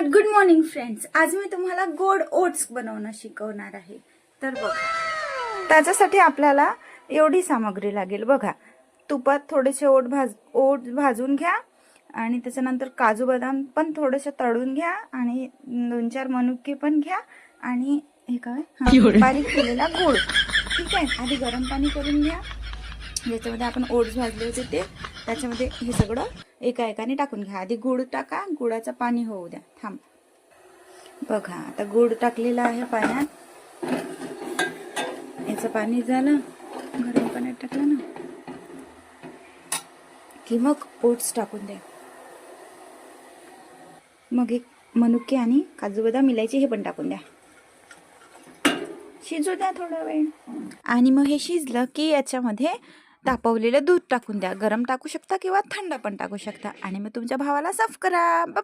नमस्कार good morning friends आज मी तुम्हाला गोड ओट्स बनवणं शिकवणार आहे. तर बघा. त्याच्यासाठी आपल्याला एवढी सामग्री लागेल. बघा. तुपात थोडेसे ओट भाज ओट भाजून घ्या. आणि त्याच्यानंतर काजू बदाम पण थोडेसे तळून घ्या. आणि दोन चार मनुके पण घ्या. आणि हे काय? बारीक केलेला गोड. ठीक आहे? आधी गरम पाणी करून घ्या. ज्याच्यामध्ये आपण ओट्स भाजले होते ते त्याच्यामध्ये हे सगळं एका एकाने टाकून घ्या. आधी गुळ टाका गुळाचं पाणी होऊ द्या. थांब. बघा आता गुळ टाकलेला आहे पाण्यात. याचं पाणी झालं. गरम पाण्यात टाकलं ना. की मग ओट्स टाकून द्या. मग एक मनुके आणि काजू बदाम मिलायचे हे पण टाकून द्या. शिजू द्या थोडा वेळ. आणि मग हे शिजलं की याच्यामध्ये तापवलेलं दूध टाकून द्या. गरम टाकू शकता किंवा थंड पण टाकू शकता. आणि मग तुमच्या भावाला सर्व करा.